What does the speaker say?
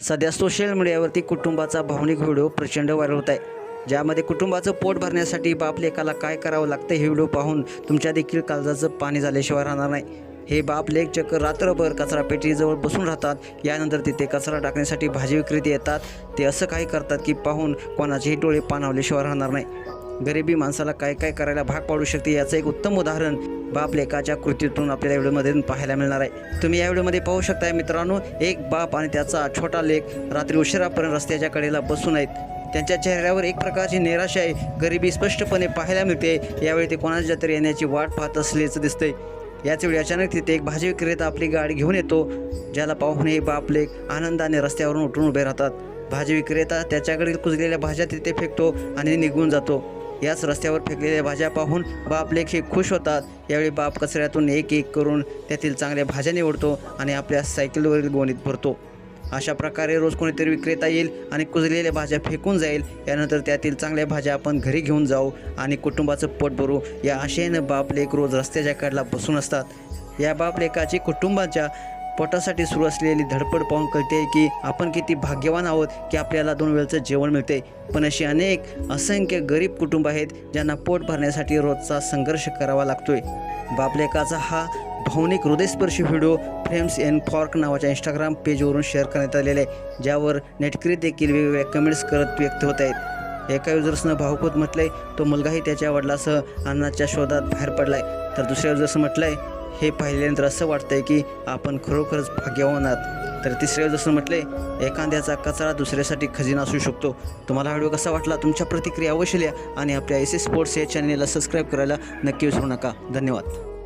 सध्या सोशल मीडियावरती कुटुंबाचा भावनिक व्हिडिओ प्रचंड व्हायरल होत आहे. ज्यामध्ये कुटुंबाचं पोट भरण्यासाठी बाप लेखाला काय करावं लागतं हे व्हिडिओ पाहून तुमच्या देखील काळजाचं पाणी झाल्याशिवाय राहणार नाही. हे बाप लेख चक्क रात्रभर कचरा पेटीजवळ बसून राहतात. यानंतर तिथे कचरा टाकण्यासाठी भाजी विक्रेते येतात. ते असं काही करतात की पाहून कोणाचेही डोळे पाणावल्याशिवाय राहणार नाही. गरिबी माणसाला काय काय करायला भाग पाडू शकते याचं एक उत्तम उदाहरण बाप लेखाच्या कृतीतून आपल्याला व्हिडिओमध्ये पाहायला मिळणार आहे. तुम्ही या व्हिडिओमध्ये पाहू शकताय मित्रांनो एक बाप आणि त्याचा छोटा लेख रात्री उशिरापर्यंत रस्त्याच्या कडेला बसून आहेत. त्यांच्या चेहऱ्यावर एक प्रकारची निराशा आहे. गरिबी स्पष्टपणे पाहायला मिळते. यावेळी ते कोणाच्या तरी येण्याची वाट पाहत असल्याचं दिसतंय. याच वेळी अचानक तिथे एक भाजी विक्रेता आपली गाडी घेऊन येतो ज्याला पाहून हे बाप लेख आनंदाने रस्त्यावरून उठून उभे राहतात. भाजी विक्रेता त्याच्याकडे कुजलेल्या भाज्या तिथे फेकतो आणि निघून जातो. याच रस्त्यावर फेकलेल्या भाज्या पाहून बाप लेखी हे खुश होतात. यावेळी बाप कचऱ्यातून एक एक करून त्यातील चांगल्या भाज्या निवडतो आणि आपल्या सायकलवरील गोणीत भरतो. अशा प्रकारे रोज कोणीतरी विक्रेता येईल आणि कुजलेल्या भाज्या फेकून जाईल. यानंतर त्यातील चांगल्या भाज्या आपण घरी घेऊन जाऊ आणि कुटुंबाचं पोट भरू. या आशेनं बापलेख रोज रस्त्याच्या कडला बसून असतात. या बापलेखाची कुटुंबाच्या पोटासाठी सुरू असलेली धडपड पाहून कळते की आपण किती भाग्यवान आहोत की आपल्याला दोन वेळचं जेवण मिळते पण अशी अनेक असंख्य गरीब कुटुंब आहेत ज्यांना पोट भरण्यासाठी रोजचा संघर्ष करावा लागतोय. बापलेकाचा हा भावनिक हृदयस्पर्शी व्हिडिओ फ्रेम्स एन फॉर्क नावाच्या इंस्टाग्राम पेजवरून शेअर करण्यात आलेले आहे. ज्यावर नेटकरी देखील वेगवेगळ्या कमेंट्स करत व्यक्त होत आहेत. एका युजर्सनं भावपूत म्हटलंय तो मुलगाही त्याच्या वडिलासह अन्नाच्या शोधात बाहेर पडलाय. तर दुसऱ्या युजर्सनं म्हटलंय हे पाहिल्यानंतर असं वाटतंय की आपण खरोखरच भाग्यवान आहात. तर तिसऱ्या जसं म्हटले एखाद्याचा कचरा दुसऱ्यासाठी खजिना असू शकतो. तुम्हाला व्हिडिओ कसा वाटला? तुमच्या प्रतिक्रिया अवश्य लिहा आणि आपल्या एस एस स्पोर्ट्स या चॅनेलला सबस्क्राईब करायला नक्की विसरू नका. धन्यवाद.